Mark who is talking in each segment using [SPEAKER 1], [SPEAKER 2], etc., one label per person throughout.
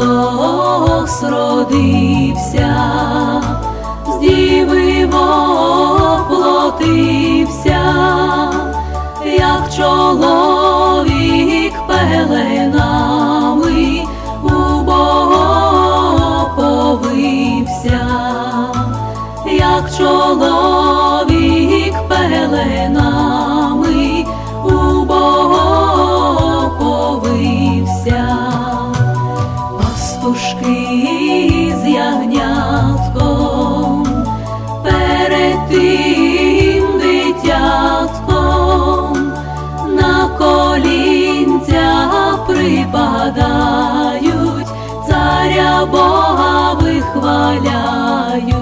[SPEAKER 1] Христос родився, з діви воплотився, як чоловік пеленами у Бога повився, як чоловік припадають, царя Бога вихваляють,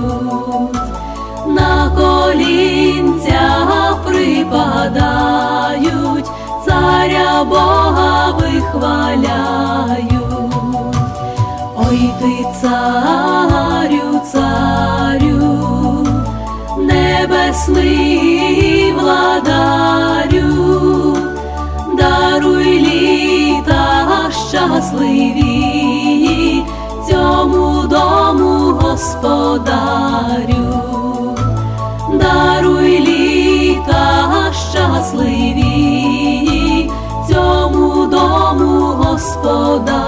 [SPEAKER 1] на колінця припадають, царя Бога вихваляють. Ой ти царю, царю, небесний владарю, господарю, даруй літа щасливі цьому дому господарю.